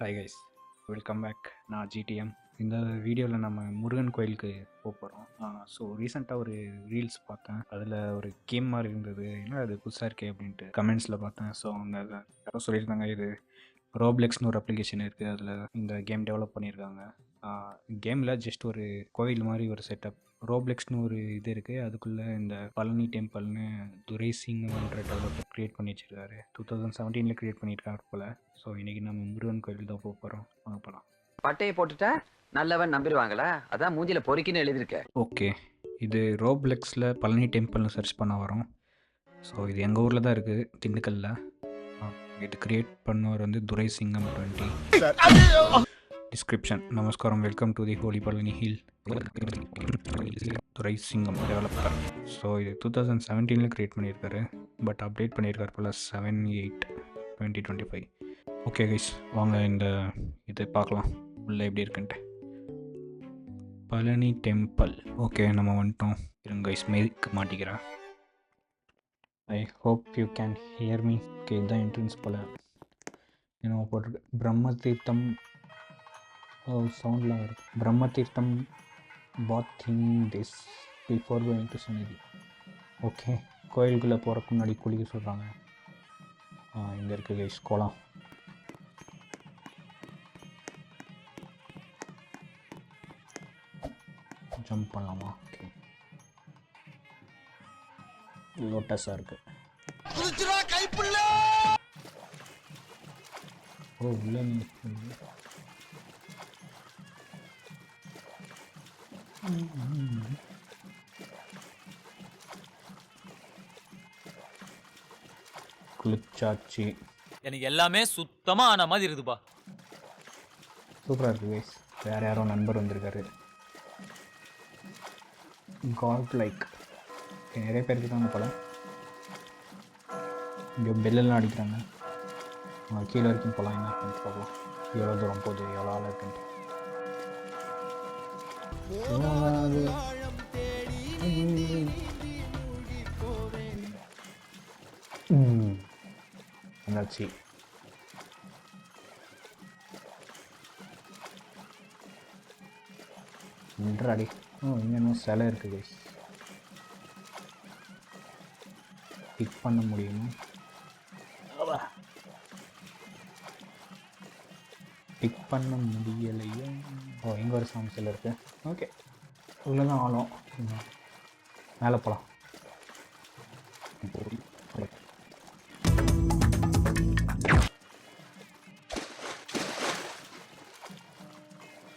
Hi guys welcome back நான் GTM இந்த வீடியோவில் நம்ம முருகன் கோயிலுக்கு போக போகிறோம் ஸோ ரீசெண்டாக ஒரு ரீல்ஸ் பார்த்தேன். அதில் ஒரு கேம் மாதிரி இருந்தது. என்ன அது புதுசாக இருக்கே அப்படின்ட்டு கமெண்ட்ஸில் பார்த்தேன். ஸோ அவங்க யாரோ சொல்லியிருந்தாங்க இது ரோப்ளெக்ஸ்னு ஒரு அப்ளிகேஷன் இருக்குது அதில் இந்த கேம் டெவலப் பண்ணியிருக்காங்க. கேமில் ஜஸ்ட் ஒரு கோவில் மாதிரி ஒரு செட்டப் ரோப்ளெக்ஸ்னு ஒரு இது இருக்குது அதுக்குள்ளே இந்த பழனி டெம்பிள்னு துரை சிங்ன்ற டெவலப்பர் க்ரியேட் பண்ணி வச்சிருக்காரு. டூ தௌசண்ட் செவன்டீனில் க்ரியேட் பண்ணியிருக்காரு போல். ஸோ இன்றைக்கி நம்ம முருகன் கோயில் தான் போக போகிறோம் வாங்க போகலாம் பட்டையை போட்டுட்டா நல்லவன் நம்பிடுவாங்களா? அதான் மூஞ்சில பொறுக்கின்னு எழுதிருக்க ஓகே. இது ரோப்ளெக்ஸில் பழனி டெம்பிள்னு சர்ச் பண்ண வரோம். ஸோ இது எங்கள் ஊரில் தான் இருக்குது திண்டுக்கல்ல. இது கிரியேட் பண்ணவர் வந்து துரை சிங்கம் டுவெண்ட்டி டிஸ்கிரிப்ஷன் நமஸ்காரம். Welcome to the holy Palani hill Durai Singam developer so இது டூ தௌசண்ட் செவன்டீனில் க்ரியேட் பண்ணியிருக்காரு. பட் அப்டேட் பண்ணியிருக்காரு போல் seven eight twenty twenty five okay guys வாங்க இந்த இதை பார்க்கலாம். உள்ளே எப்படி இருக்குன்ட்டு. பழனி டெம்பிள் ஓகே நம்ம வந்துட்டோம். இருங்க கைஸ் மெய்க்கு மாட்டிக்கிறேன் I hope you can hear me okay இதுதான் என்ட்ரன்ஸ் போல். என்ன போட்டிருக்கு. பிரம்ம தீர்த்தம் ஓ சவுண்ட்லாம் இருக்குது Brahma Theertham bathing this before going to சன்னிதி ஓகே கோயிலுக்குள்ளே போகிறதுக்கு முன்னாடி குளிக்க சொல்கிறாங்க இங்கே இருக்குது கைஸ் குளம் ஜம்ப் பண்ணலாமா? ஓகே லோட்டஸாக இருக்கு. ஓ உள்ள குளிச்சாச்சி. எனக்கு எல்லாமே சுத்தமா ஆன மாதிரி இருக்குதுப்பா. சூப்பராக இருக்குது கைஸ் வேறு யாரோ நண்பர் வந்திருக்காரு. காட் லைக் நிறைய பேர் இருக்காங்க போல. இங்கே பெல்லெல்லாம் அடிக்கிறாங்க. கீழே வரைக்கும் போகலாம் என்ன பார்க்கலாம். எவ்வளோ தூரம் போகுது எவ்வளோ ஆள் இருக்குன்ட்டு. என்னாச்சு? ம் நின்றாடி. ஓ இங்கே இன்னும் சிலை இருக்குது டிக் பிக் பண்ண முடியுமா? பண்ண முடியலையே. ஓ இங்கே ஒரு சாமி சிலை இருக்கு. ஓகே. உள்ளே தான் ஆளும். மேலே போகலாம்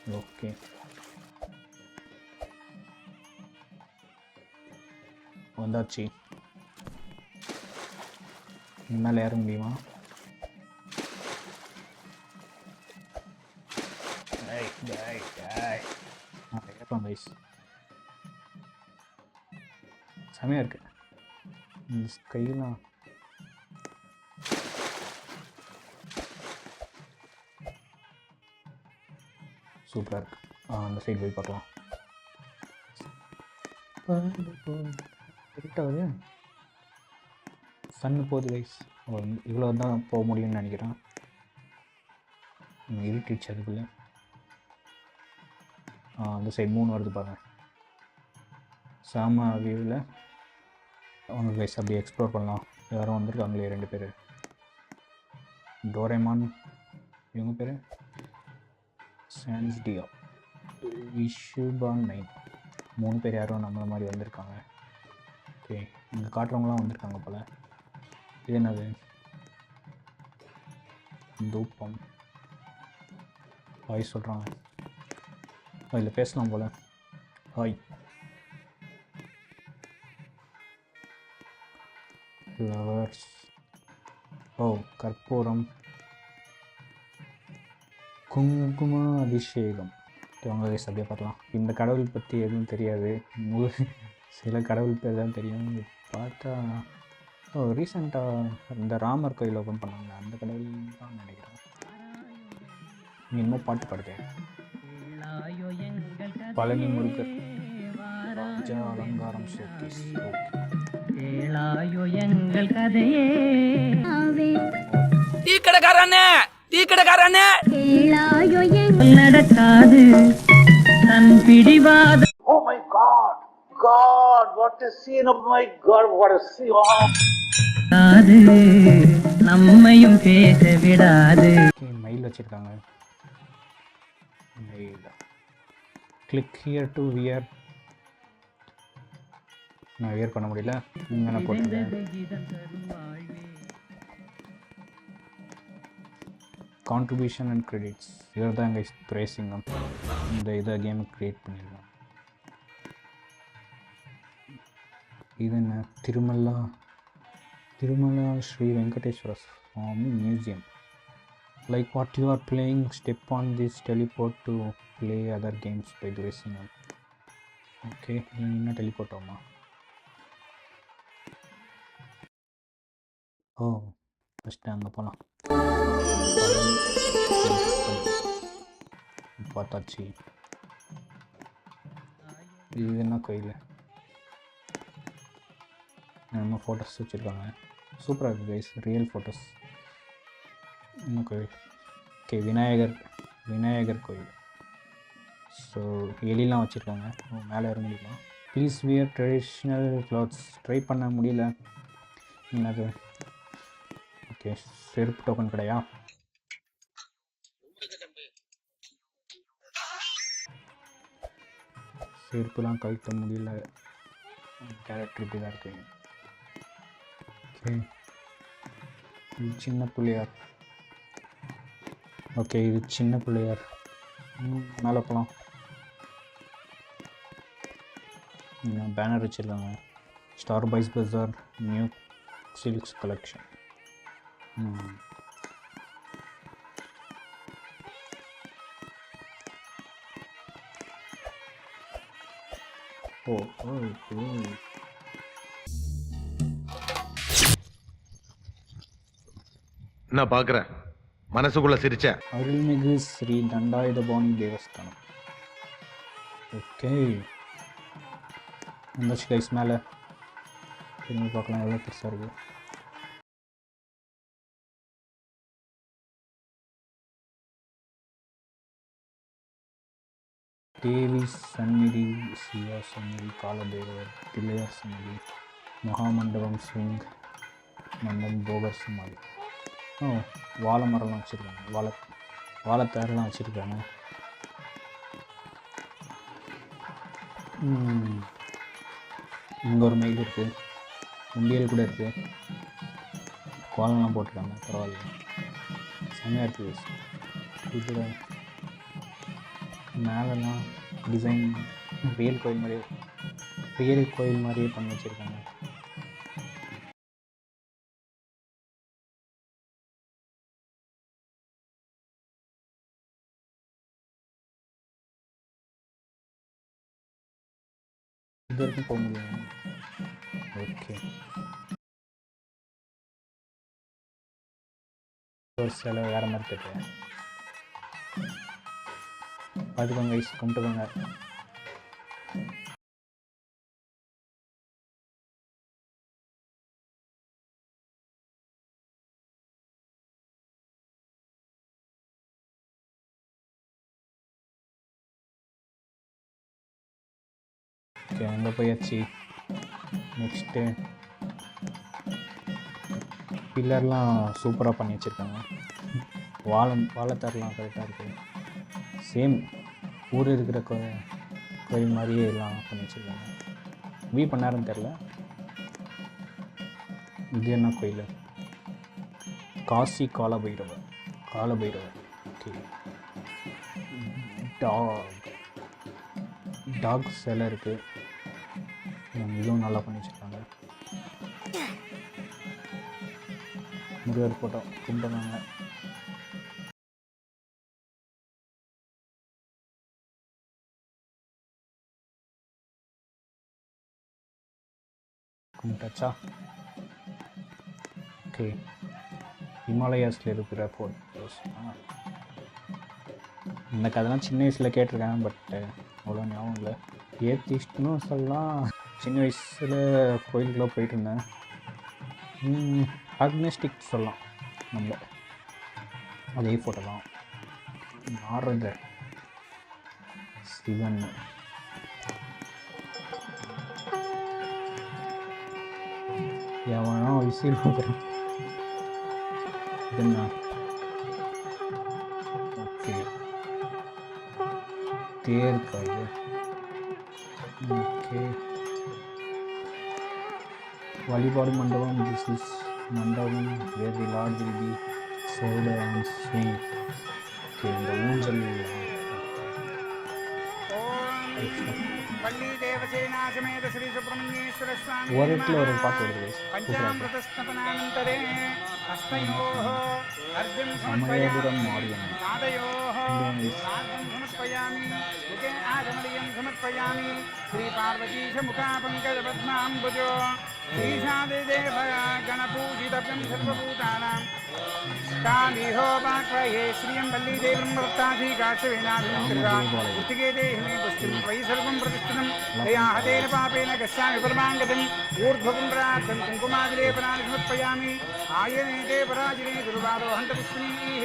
ஓகே. வந்தாச்சு. மேலே ஏற முடியுமா? ஏறலாம் செமையாக இருக்கு. இந்த ஸ்கைலாம் சூப்பராக இருக்கு. அந்த சைடு போய் பார்க்கலாம். இருட்டாவது சன் போகுது கைஸ் இவ்வளோ தான் போக முடியும்னு நினைக்கிறேன். ம், அதுக்குள்ளே. அந்த சைடு மூணு வருது பாருங்கள் சாம வியூவில் அவங்க கைஸ் அப்படியே எக்ஸ்ப்ளோர் பண்ணலாம். யாரும் வந்திருக்காங்களே ரெண்டு பேர். டோரேமான் இவங்க பேர்? சான்ஸ் டியோ விஷுபான் நைன் மூணு பேர் யாரும் நம்மள மாதிரி வந்திருக்காங்க. ஓகே இங்கே காட்டுறவங்களாம் வந்திருக்காங்க போல். இது என்னது? தூப்பம். ஹாய் சொல்கிறாங்க இதில் பேசலாம் போல் ஹாய் ஃப்ளவர்ஸ் ஓ கற்பூரம் குங்கும அபிஷேகம் இவங்க அப்படியே பார்க்கலாம் இந்த கடவுள் பற்றி எதுவும் தெரியாது சில கடவுள் பேர் தான் தெரியும் பார்த்தா ஓ ரீசெண்டாக இந்த ராமர் கோயில் ஓப்பன் பண்ணாங்க அந்த கடவுள் தான் நினைக்கிறேன் நீ இன்னும் பாட்டு பாடுதேன் பழனி முருகர். ராஜா அலங்காரம் ஓகே கேளாயோ எங்கள் கதையே. டீ கடைக்காரண்ணே டீ கடைக்காரண்ணே கேளாயோ என் நடக்காது. தன் பிடிவாத Oh my God! God, what a scene! Oh my God, what a scene! காது நம்மையும் பேச விடாது. மெயில் வச்சுருக்காங்க. Mail click here to wear நான் வியர் பண்ண முடியல. நீங்கள் நான் போட்டிருக்கேன் கான்ட்ரிபியூஷன் அண்ட் கிரெடிட்ஸ் இவர் தான் எங்கள் துரைசிங்கம் இந்த இதை கேம் க்ரியேட் பண்ணியிருக்கோம் இது என்ன? Tirumala. Tirumala Sri Venkateswara Swamy museum like what you are playing step on this teleport to play other games by Duresingham okay நீ என்ன டெலிபோர்ட் ஆகுமா? ஓ ஃபஸ்ட்டு அங்கே போகலாம் பார்த்தாச்சு. இது என்ன கோயில்? நம்ம ஃபோட்டோஸ் வச்சுருக்காங்க. சூப்பராக இருக்குது கைஸ் ரியல் ஃபோட்டோஸ் என்ன கோயில் ஓகே விநாயகர். விநாயகர் கோயில். ஸோ எலிலாம் வச்சுருக்காங்க. மேலே இறங்க முடியுமா please wear traditional clothes try பண்ண முடியல. என்னது? ஓகே செருப்பு டோக்கன் கிடையா? செருப்புலாம் கழுத்த முடியல. கேரக்டர் இப்படி தான் இருக்கு. ஓகே சின்ன பிள்ளையார் ஓகே இது சின்ன பிள்ளையார் மேலே போகலாம் பேனர் வச்சுருக்காங்க. Star boys bazaar new silks collection ஓ ஓ நான் பார்க்குறேன் மனசுக்குள்ள சிரிச்சேன். அருள்மிகு ஸ்ரீ தண்டாயுதபாணி தேவஸ்தானம். ஓகே. வந்தாச்சு கைஸ் மேலே. திரும்பி பார்க்கலாம் எவ்வளோ பெருசாக இருக்குது தேவி சந்நிதி சிவா சந்நிதி காலதேவர் பிள்ளையார் சந்நிதி மகாமண்டபம் சிங் மண்டம் போகர் சமாதி. வாழை மரம்லாம் வச்சுருக்காங்க. வாழை வாழைத்தாரெலாம் வச்சுருக்காங்க. இங்கே ஒரு மயில் இருக்குது முண்டியல் கூட இருக்குது கோலம்லாம் போட்டிருக்காங்க. பரவாயில்ல. செம்மையாக இருக்குது இதில் மேலெல்லாம் டிசைன் ரியல் கோயில் மாதிரியே ரியல் கோயில் மாதிரியே பண்ணி வச்சுருக்காங்க. சில வேறு மாதிரி தெரியும் பார்த்துக்கோங்க ஐஸ் கும்பிட்டுக்கோங்க ஓகே அங்கே போயாச்சு. நெக்ஸ்ட்டு பில்லர்லாம் சூப்பராக பண்ணி வச்சுருக்காங்க. வாழம் வாழைத்தாரெலாம் கரெக்டாக இருக்குது சேம் ஊர் இருக்கிற கோ கோயில் மாதிரியே எல்லாம் பண்ணி வச்சுருக்காங்க. வீ பண்ணாருன்னு தெரில இது என்ன கோயில்? Kashi Kalabhairavar. Kalabhairavar. Okay dog dog சிலை இருக்குது இதுவும் நல்லா பண்ணி வச்சுருக்காங்க. முருகர் ஃபோட்டோ கும்பிடுறாங்க கும்பிட்டாச்சா? ஓகே ஹிமாலயாஸில் இருக்கிற ஃபோட்டோஸ் இந்த கதைலாம் சின்ன வயசில் கேட்டிருக்கேன் பட் அவ்வளோ ஞாபகம் இல்லை. ஏத்திஸ்ட்னு சொல்லலாம். சின்ன வயசில் கோயிலுக்குள்ளே போயிட்டு இருந்தேன். அக்னஸ்டிக் சொல்லலாம். நம்ம அதே ஃபோட்டோ தான். நாரதர் சிவன். எவனோ விசில் என்ன? ஓகே. தேர்க்கா இது ஓகே. வழிபாடு மண்டபம் this is Mandavan, where the Lord will be served and seen. Okay, the moon shall be ஒரு இடத்துல ஒரு பாட்டு வருது சமயபுரம் மாரியன் ஸ்ரீ பார்வதீஷ முகா பங்கஜ பத்மாம்புஜோ मुखे आगमनीयं समर्पयामि श्रीपार्वतीशमुखापङ्कजपद्माम्बुजो श्रीशादिदेव गणपूजितव्यं सर्वभूतानां कालिहोपाक्वये श्रियं वल्लीदेवीं वृत्ताधिकाशवेनाभिं कृता उत्तिके देहिमे पुष्टिं त्वयि सर्वं प्रतिष्ठितं तया हतेन पापेन गच्छामि परमाङ्गतम् ऊर्ध्वपुण्ड्रार्थं कुङ्कुमादिलेपनानि समर्पयामि आयने ते पराजिने दुर्वादो हन्तपुष्पिणीः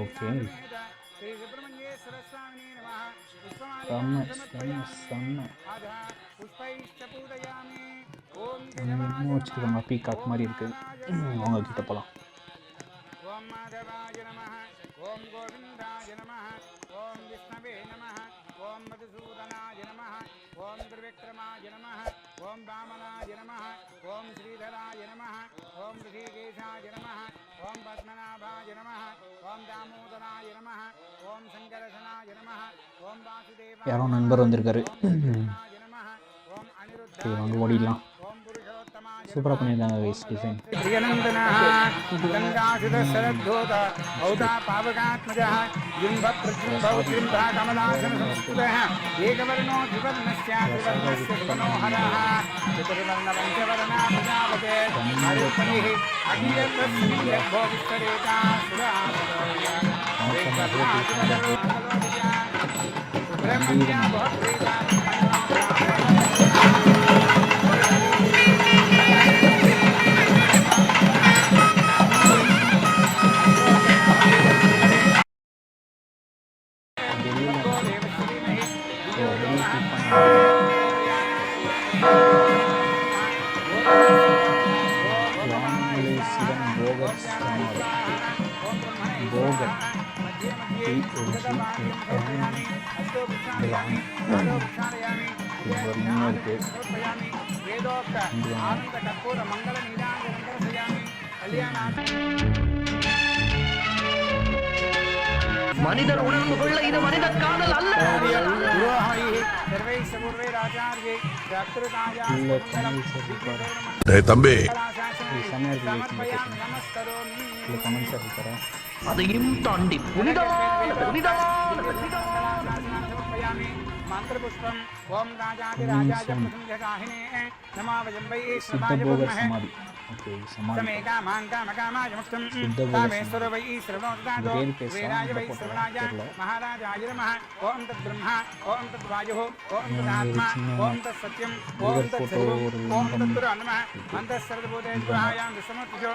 ஓகே செம்ம செம்ம செம்ம இன்னும் வச்சுருக்காங்க பீகாக் மாதிரி இருக்குது அவங்க கிட்ட போகலாம் ஓம் மாதவாய நம ஓம் கோவிந்த ஓம் திருவிக்ரமாய நம ஓம் ராமனாய நம ஓம் ஸ்ரீதராய நம ஓம் ரிஷிகேஷாய நம ஓம் பத்மநாபாய நம ஓம் தாமோதராய நம ஓம் சங்கரசனாய நம ஓம் வாசுதேவ யாரோ நண்பர் வந்திருக்காரு. ஓம் அனிருத்த ஓடிடலாம். ಸೂಪರ್ ಹಾಕೊಂಡಿದ್ದ ವೈಸ್ ಡಿಸೈನ್ ಗಂಗಾಸುಧರದ್ಧೋತ ಔತ ಪಾವಕಾತ್ಮಜ ಬಿಂಬ ಪ್ರಜೃಂಭೌ ಬಿಂಬ ಕಮಲಾಸನ ಸಂಸ್ಕೃತ ಏಕವರ್ಣೋ ದ್ವಿವರ್ಣಸ್ಯ ತ್ರಿವರ್ಣಸ್ಯ ಮನೋಹರ ಚತುರ್ವರ್ಣ ಪಂಚವರ್ಣ ಪ್ರಜಾಪತೆ ಹರಿಪನಿಃ ಅಗ್ನಿಯತ್ವೋ ವಿಸ್ತರೇತಾ ಸುರಾ ಬ್ರಹ್ಮಣ್ಯ ಬಹು ಪ್ರೇಮ சொல்லித்தரேன் அதையும் தாண்டி புனிதான புனிதான మంత్రపుష్పం. ఓం రాజాది రాజాజ ప్రసంజగాహినే నమావయం వై శ్రదాయ విద్మహే వీరాయ వై శ్రవణాయ మహారాజాయ నమ. ఓం తద్బ్రహ్మ ఓం తద్వాయు ఓం తదాత్మ ఓం తత్సత్యం ఓం తత్సర్వం ఓం తద్గురు నమ. అంతఃసర్వభూతేశ్వరాయాం విశ్వమతిషు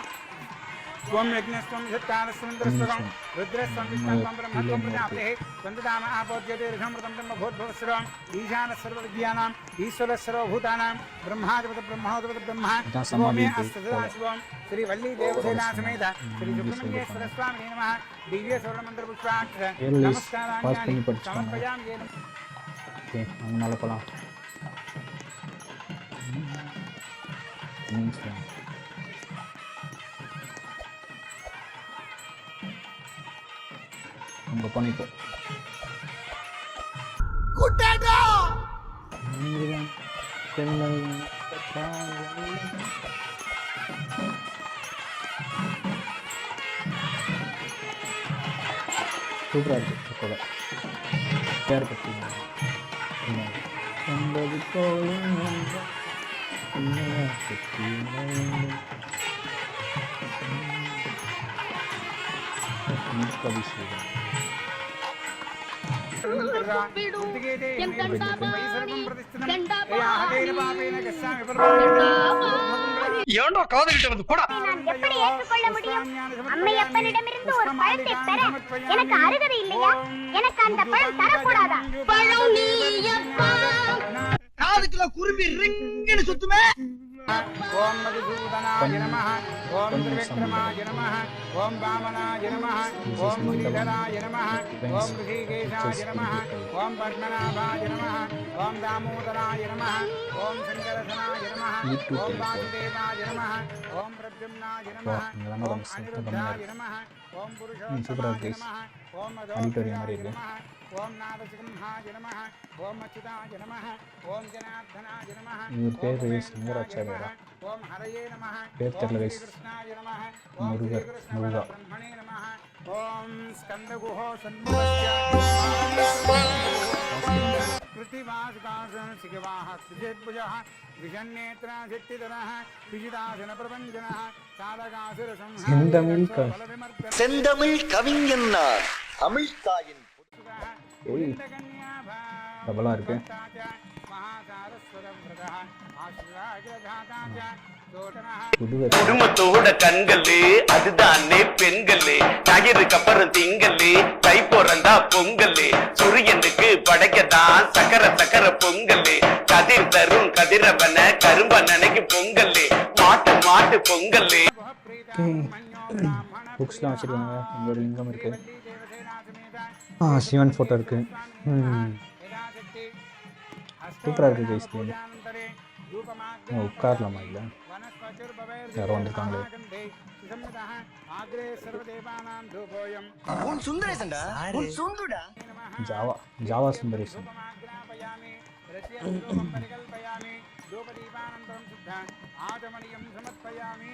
त्वं यज्ञस्त्वं यत्कारस्वन्द्रस्वगं रुद्रस्वं विष्णुत्वं ब्रह्मत्वं प्रजापतिः त्वन्ददाम आपोद्यतिर्घमृतं ब्रह्मभूद्भवस्रवम् ईशानः सर्वविद्यानाम् ईश्वरः सर्वभूतानां ब्रह्माधिपत ब्रह्मोदपत ब्रह्म शिवोमे अस्तदाशिवं श्रीवल्लीदेवसेनासमेत श्रीसुब्रह्मण्येश्वरस्वामिने नमः दिव्यसवर्णमन्त्रपुष्पाक्ष नमस्काराञ्जलि समर्पयामि येन ஓகே அவங்களால போகலாம் செல்வன், கற்றாழை. சூப்பராக இருக்குது கூட. பேர் பற்றி என்பது போல உண்மையா சுற்றி வேண்டும். கவி செய்கிறேன் நான் எப்படி ஏற்றுக்கொள்ள முடியும் அம்மை அப்பனிடமிருந்து ஒரு பழத்தை பெற எனக்கு அருகதை இல்லையா எனக்கு அந்த பழம் தரக்கூடாதா பழம் நீ அப்பா காதுக்குள்ள குருவி ரிங்குன்னு சுத்துமே ஓம் மதுசூதனாய நம ஓம் திரிவிக்ரமாய நம ஓம் வாமனாய நம ஓம் முரளிதராய நம ஓம் ரிஷிகேஷாய நம ஓம் பத்மநாபாய நம ஓம் தாமோதராய நம ஓம் சங்கரசனாய நம ஓம் வாசுதேவாய நம ஓம் பிரத்யும்னாய நம வா, இங்க தானே ஓம் ரொம்ப சத்தம் அனிருத்தாய கம்மியா நம ஓம் ம், சூப்பரா இருக்கு புருஷோத்தமாய guys. நம ஓம் Auditorium மாதிரி அதோதயாய இருக்கு. நம ஓம் நாதசிம்ஹாய நம ஓம் அச்சுதாய நம ஓம் ஜனார்தனாய நம இவர் பேர் ஓம் சிங்கராச்சாரியாரா ஓம் ஹரயே நம பேர் தெரியல guys. கிருஷ்ணாய நம ஓம் முருகர், ஸ்ரீகிருஷ்ண முருகா. பரபிரம்மணே நம ஓம் ஸ்கந்தகுஹோ சண்முகஸ்ய कृतिवासकासन सिगवाः त्रिजेद्भुजः विषन्नेत्रा सिद्धिधरः विजितासन प्रपञ्चनः चालकासुरसंहारः செந்தமிழ் க- बलविमर्दनः செந்தமிழ் கவிஞன் நான் தமிழ்தாயின் ஏய் பிரபலா இருக்கு புதுவை குடும்பத்தோட கண்களு அதுதானே பெண்களு. ஞாயிறுக்கு அப்புறம் திங்கல்லு கை பிறந்தா பொங்கல்லு சூரியனுக்கு படைக்கதான் சக்கர சக்கர பொங்கல்லு கதிர் தரும் கதிரவன கரும்ப நினைக்கு பொங்கல்லு மாட்டு மாட்டு பொங்கல்லு புக்ஸ்லாம் வச்சுருக்காங்க. இங்கே லிங்கம் இருக்குது ஆ சிவன் ஃபோட்டோ இருக்குது சூப்பராக இருக்குது கைஸ் உட்காரலாமா இல்லை? யாரோ வந்திருக்காங்களே. ஜாவா ஜாவா சுந்தரேசன். நிவேதனம் சமர்ப்பயாமி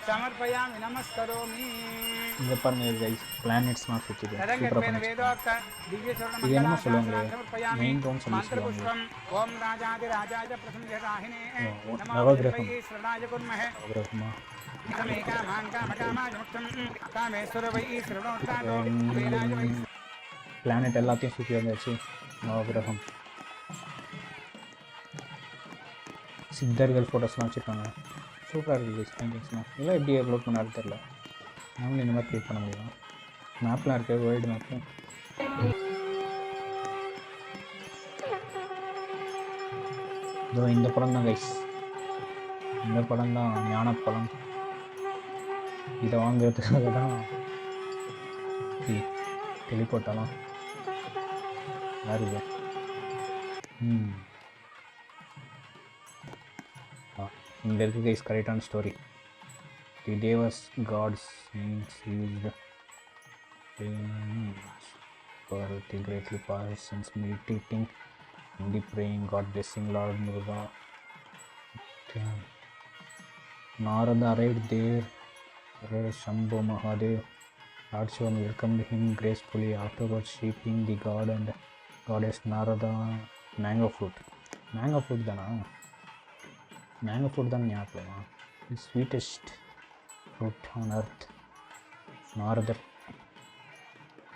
மங்களாசாசனானி சமர்ப்பயாமி நமஸ்கரோமி இங்கே பாருங்க கைஸ் பிளானெட்ஸ்லாம் சுற்றிட்டு சூப்பராக தரங்கத்வேன பண்ணி வேதோக்த திவ்யசோரண இது என்னமோ சொல்லுவாங்களே, மங்களாசாசனானி சமர்ப்பயாமி main round சொல்லி மந்திரபுஷ்பம் ஓம் ராஜாதி ராஜாய பிரசம்யதாகினே ஓ, நமோ நவகிரகம். வை ஸ்ரதாய குர்மஹே பிரகமா சமே காமான் காமகாமாய முக்தம் காமேஸ்வர வை ஸ்ரவணோத்தாதோ வேலாய வை பிளானெட் எல்லாத்தையும் சுற்றி வந்தாச்சு நவகிரகம் சித்தர்கள் ஃபோட்டோஸ்லாம் வச்சுருக்காங்க சூப்பராக இருக்குது கைஸ் பெயிண்டிங்ஸ்லாம் இதெல்லாம் எப்படி அப்லோட் பண்ணாலும் தெரில நாமளும் இந்த மாதிரி க்ரியேட் பண்ண முடியும். மேப்லாம் இருக்குது வேர்ல்டு மேப்பு இதோ இந்த படம் தான் கைஸ் இந்த படம் தான் ஞானப்பழம் இதை வாங்குறதுக்காக தான் டெலிபோட்டாலாம் யார் ம். இங்கே இருக்கு கைஸ் கரெக்டான story the devas gods means used for the greatly past since meditating and the praying God blessing Lord Muruga. Narada arrived there where Shambhu Mahadev Lord Shiva welcomed him gracefully afterwards shaping the god and goddess Narada mango fruit. Mango fruit தானா mango fruit தான் ஞாபகமா? தி sweetest fruit on அர்த் நாரதர்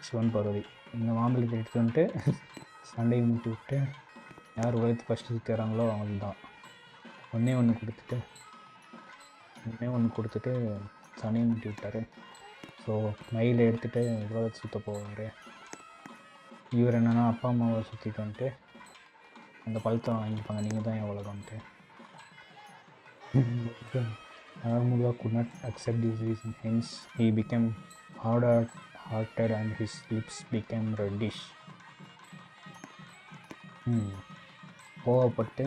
சிவன் பார்வதி. இந்த மாம்பழத்தை எடுத்து வந்துட்டு சண்டையை மூட்டி விட்டு யார் உலகத்து ஃபஸ்ட்டு சுற்றுறாங்களோ அவங்க தான் ஒன்றே ஒன்று கொடுத்துட்டு ஒன்றே ஒன்று கொடுத்துட்டு சண்டையை முட்டி விட்டார். ஸோ மயிலை எடுத்துகிட்டு உலகத்தை சுற்ற போவார். இவர் என்னென்னா அப்பா அம்மாவை சுற்றிட்டு வந்துட்டு அந்த பழத்தை வாங்கிப்பாங்க. நீங்கள் தான் எவ்வளோன்ட்டு உலகம்ன்ட்டு Naramuga could not accept this reason, hence he became hard-hearted and his lips became reddish. Hmm. கோவப்பட்டு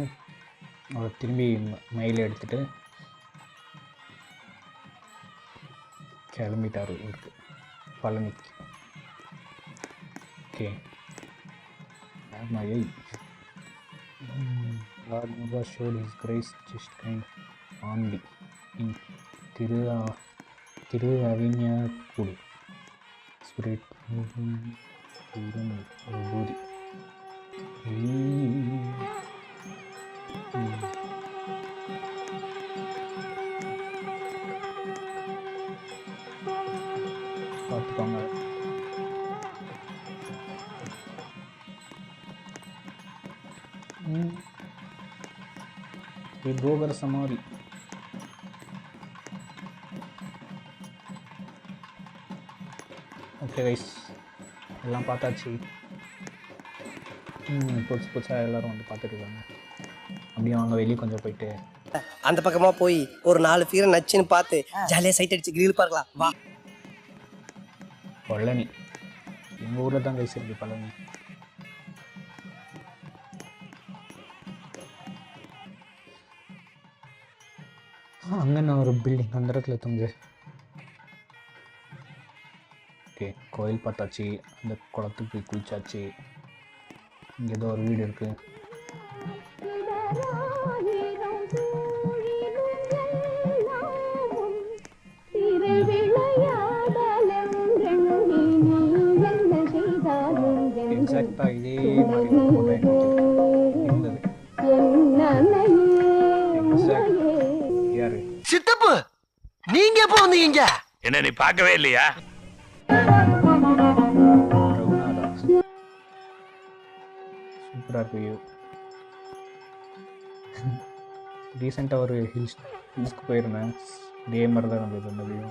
அவர் திரும்பி ம- மயிலை எடுத்துட்டு கிளம்பிட்டாரு ஊருக்கு பழனிக்கு okay மயை Lord Muga showed his grace just kind Only in Thiru Thiru Avinankudi spirit விபூதி பார்த்துக்கோங்க. ம். சமாதி. ஓகே ரைஸ் எல்லாம் பார்த்தாச்சு. ம், புதுசு புதுசாக எல்லோரும் வந்து பார்த்துட்டு இருக்காங்க. அப்படியே வாங்க வெளியே கொஞ்சம் போயிட்டு. அந்த பக்கமா போய் ஒரு நாலு ஃபீரை நச்சுன்னு பார்த்து ஜாலியா சைட் அடிச்சு கிரில் பார்க்கலாம். வா. பழனி. எங்கள் ஊரில் தான் கைஸ் இருக்கு பழனி. அங்கே நான் ஒரு பில்டிங் அந்த இடத்துல தூங்கு ஓகே கோயில் பார்த்தாச்சு அந்த குளத்துக்கு குளிச்சாச்சு. இங்கே ஏதோ ஒரு வீடு இருக்குது எக்ஸாக்டாக இதே மாதிரி இருந்தது. யாரு? சித்தப்பு நீங்க எப்போ வந்தீங்க என்ன நீ பார்க்கவே இல்லையா? சூப்பராக இருக்கு வியூ ரீசெண்டாக ஒரு ஹில்ஸ் ஹில்ஸ்க்கு போயிருந்தேன். இதே மாதிரி தான் இருந்தது அந்த வியூ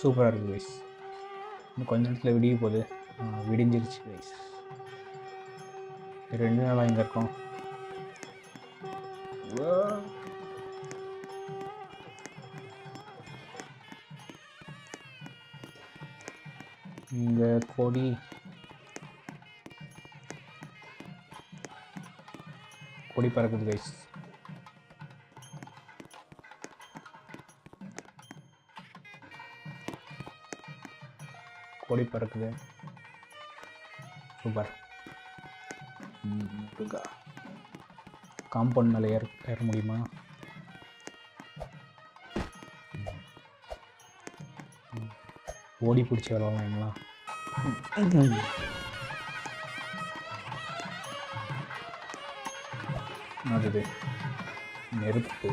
சூப்பராக இருக்குது வைஸ் இன்னும் கொஞ்ச நேரத்தில் விடிய போகுது. விடிஞ்சிருச்சு வைஸ் ரெண்டு நாளாக இங்கே இருக்கோம் கொடி கொடி பறக்குது கைஸ் கொடி பறக்குது. சூப்பர். காம்பவுண்ட் மேலே ஏற ஏற முடியுமா. ஓடி பிடிச்சி விளாட்லாங்களா அது நெருப்பு.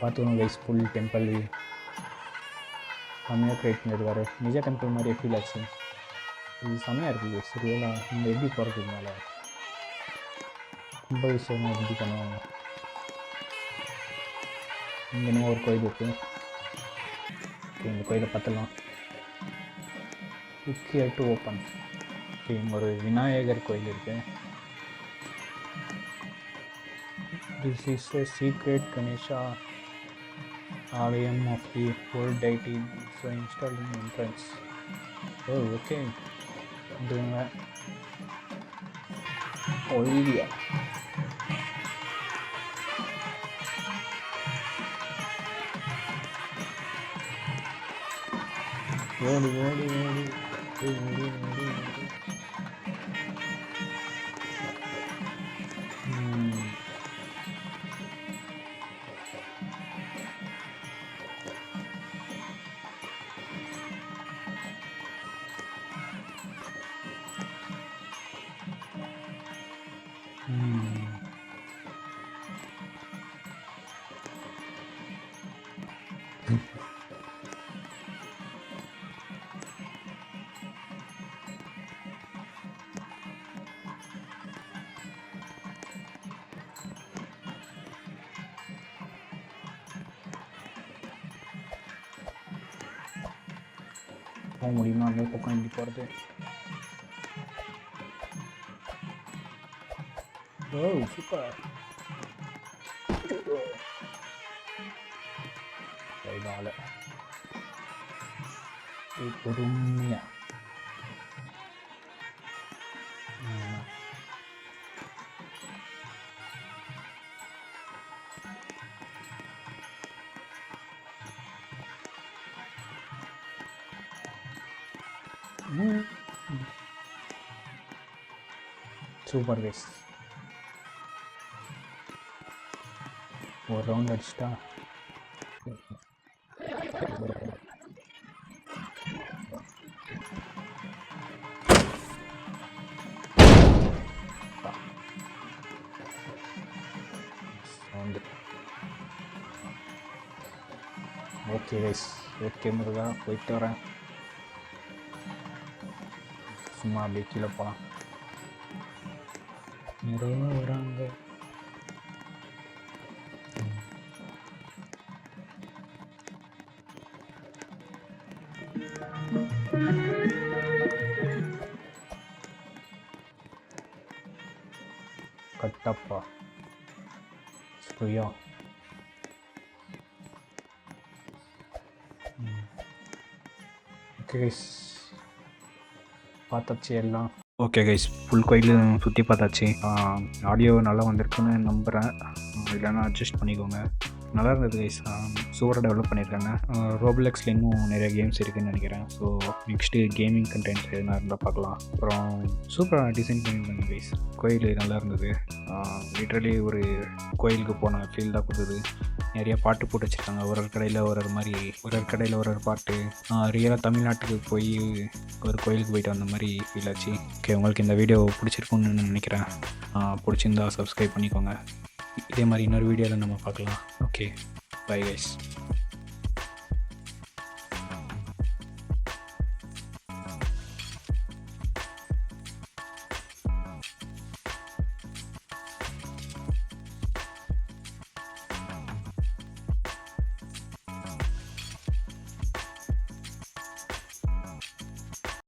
பார்த்துக்கணும் கைஸ் ஃபுல் டெம்பிள் செம்மையாக க்ரியேட் பண்ணியிருக்காரு நிஜ டெம்பிள் மாதிரியே ஃபீல் ஆச்சு. இது செம்மையாக இருக்குது கைஸ் ரியலாக இங்கே எப்படி போகிறதுனால மேலே? விஷயமாக எப்படி பண்ணுவாங்க. இங்கே ஒரு கோயில் இருக்குது இந்த கோயிலை பார்த்துலாம் ஓகே டு ஓப்பன் ஓகே இங்கே ஒரு விநாயகர் கோயில் இருக்குது This is a secret Ganesha Alayam of the old deity so installed in entrance. Oh, okay. Doing that. Olivia. ஓடி ஓடி ஓடி ஓடி Uhum. போக முடியுமா அந்த பக்கம் இப்படி போகிறது ஓ சூப்பர் கைதால பொறுமையா சூப்பர் கைஸ் ஒரு ரவுண்ட் அடிச்சிட்டா? ஓகே கைஸ் ஓகே முருகா போயிட்டு வரேன். சும்மா அப்படியே கீழே போகலாம் நிறைய வராங்க கட்டப்பா சுயா ஓகே கைஸ் பார்த்தாச்சு எல்லாம் ஓகே கைஸ் ஃபுல் கோயில் சுற்றி பார்த்தாச்சு. ஆடியோ நல்லா வந்திருக்குன்னு நம்புகிறேன் இல்லைன்னா அட்ஜஸ்ட் பண்ணிக்கோங்க. நல்லா இருந்தது கைஸ் சூப்பராக டெவலப் பண்ணியிருக்காங்க. ரோபிளெக்ஸில் இன்னும் நிறைய கேம்ஸ் இருக்குதுன்னு நினைக்கிறேன். ஸோ நெக்ஸ்ட்டு கேமிங் கண்டென்ட்ஸ் எதுனா இருந்தால் பார்க்கலாம். அப்புறம் சூப்பராக டிசைன் பண்ணியிருந்தாங்க கைஸ் கோயில் நல்லா இருந்தது. லிட்ரலி ஒரு கோயிலுக்கு போன ஃபீல் தான் கொடுத்தது. நிறைய பாட்டு போட்டு வச்சுருக்காங்க. ஒரு ஒரு கடையில் ஒரு ஒரு மாதிரி ஒரு ஒரு கடையில் ஒரு ஒரு பாட்டு. ரியலாக தமிழ்நாட்டுக்கு போய் ஒரு கோயிலுக்கு போயிட்டு வந்த மாதிரி ஃபீல் ஆச்சு. ஓகே உங்களுக்கு இந்த வீடியோ பிடிச்சிருக்குன்னு நினைக்கிறேன். பிடிச்சிருந்தா சப்ஸ்கிரைப் பண்ணிக்கோங்க. இதே மாதிரி இன்னொரு வீடியோவில் நம்ம பார்க்கலாம். Okay bye guys